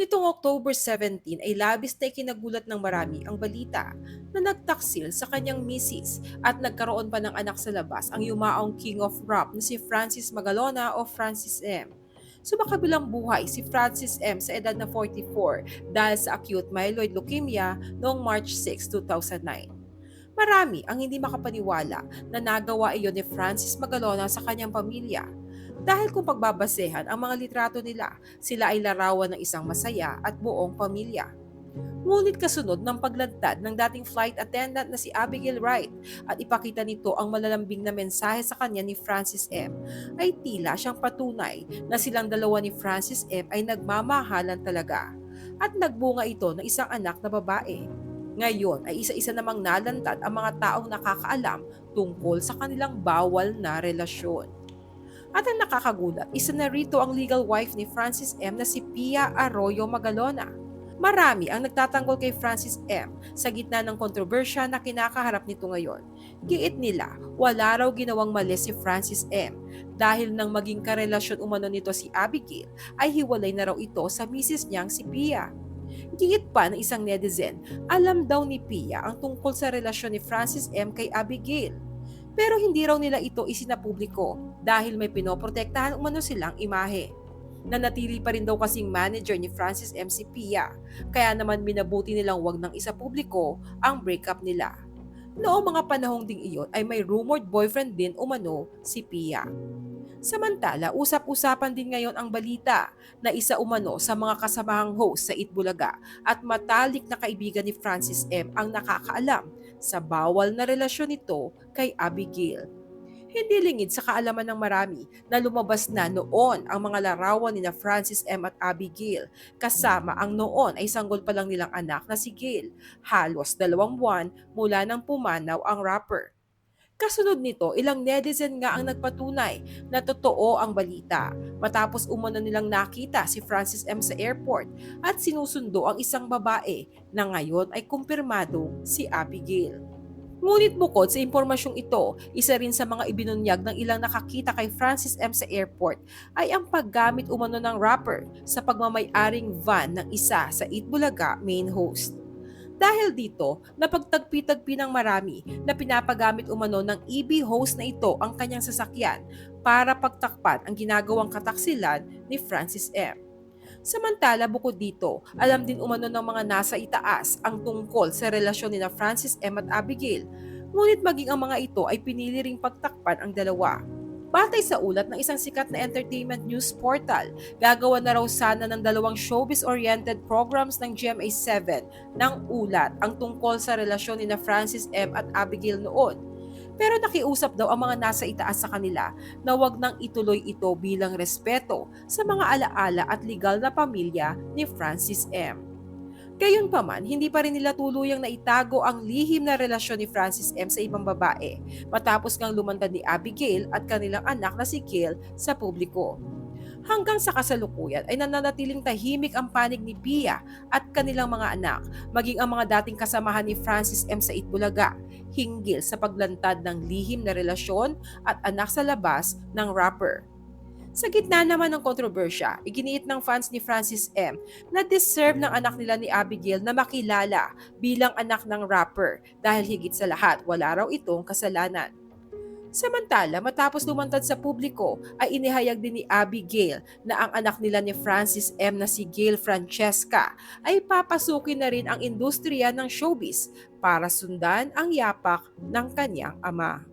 Nitong October 17 ay labis na ikinagulat ng marami ang balita na nagtaksil sa kanyang misis at nagkaroon pa ng anak sa labas ang yumaong king of rap na si Francis Magalona o Francis M. Sumakabilang buhay si Francis M. sa edad na 44 dahil sa acute myeloid leukemia noong March 6, 2009. Marami ang hindi makapaniwala na nagawa iyon ni Francis Magalona sa kanyang pamilya dahil kung pagbabasehan ang mga litrato nila, sila ay larawan ng isang masaya at buong pamilya. Ngunit kasunod ng paglantad ng dating flight attendant na si Abigail Wright at ipakita nito ang malalambing na mensahe sa kanya ni Francis M. ay tila siyang patunay na silang dalawa ni Francis M. ay nagmamahalan talaga at nagbunga ito ng isang anak na babae. Ngayon ay isa-isa namang nalantad ang mga taong nakakaalam tungkol sa kanilang bawal na relasyon. At ang nakakagulat, isa na rito ang legal wife ni Francis M na si Pia Arroyo Magalona. Marami ang nagtatanggol kay Francis M sa gitna ng kontrobersya na kinakaharap nito ngayon. Giit nila, wala raw ginawang mali si Francis M dahil nang maging karelasyon umano nito si Abigail ay hiwalay na raw ito sa misis niyang si Pia. Giit pa ng isang netizen, alam daw ni Pia ang tungkol sa relasyon ni Francis M kay Abigail. Pero hindi raw nila ito isinapubliko dahil may pinoprotektahan umano silang imahe. Nanatili pa rin daw kasing manager ni Francis MC Pia, kaya naman minabuti nilang wag nang isa publiko ang breakup nila. Noong mga panahong ding iyon ay may rumored boyfriend din umano si Pia. Samantala, usap-usapan din ngayon ang balita na isa umano sa mga kasamahang host sa Itbulaga at matalik na kaibigan ni Francis M ang nakakaalam sa bawal na relasyon nito kay Abigail. Hindi lingid sa kaalaman ng marami na lumabas na noon ang mga larawan ni na Francis M. at Abigail kasama ang noon ay sanggol pa lang nilang anak na si Gail, halos dalawang buwan mula nang pumanaw ang rapper. Kasunod nito, ilang netizen nga ang nagpatunay na totoo ang balita matapos umano nilang nakita si Francis M. sa airport at sinusundo ang isang babae na ngayon ay kumpirmado si Abigail. Ngunit bukod sa impormasyong ito, isa rin sa mga ibinunyag ng ilang nakakita kay Francis M. sa airport ay ang paggamit umano ng rapper sa pagmamay-aring van ng isa sa Itbulaga main host. Dahil dito, napagtagpi-tagpi ng marami na pinapagamit umano ng EB host na ito ang kanyang sasakyan para pagtakpan ang ginagawang kataksilan ni Francis M. Samantala bukod dito, alam din umano ng mga nasa itaas ang tungkol sa relasyon ni na Francis M. at Abigail, ngunit maging ang mga ito ay pinili ring pagtakpan ang dalawa. Batay sa ulat ng isang sikat na entertainment news portal, gagawa na raw sana ng dalawang showbiz-oriented programs ng GMA7 ng ulat ang tungkol sa relasyon ni na Francis M. at Abigail noon pero nakiusap daw ang mga nasa itaas sa kanila na wag nang ituloy ito bilang respeto sa mga alaala at legal na pamilya ni Francis M. Gayunpaman, hindi pa rin nila tuluyang naitago ang lihim na relasyon ni Francis M sa ibang babae matapos ngang lumantad ni Abigail at kanilang anak na si Gail sa publiko. Hanggang sa kasalukuyan ay nananatiling tahimik ang panig ni Pia at kanilang mga anak, maging ang mga dating kasamahan ni Francis M. sa Itbulaga, hinggil sa paglantad ng lihim na relasyon at anak sa labas ng rapper. Sa gitna naman ng kontrobersya, iginiit ng fans ni Francis M na deserve ng anak nila ni Abigail na makilala bilang anak ng rapper dahil higit sa lahat wala raw itong kasalanan. Samantala, matapos lumantad sa publiko, ay inihayag din ni Abigail na ang anak nila ni Francis M na si Gail Francesca ay papasukin na rin ang industriya ng showbiz para sundan ang yapak ng kanyang ama.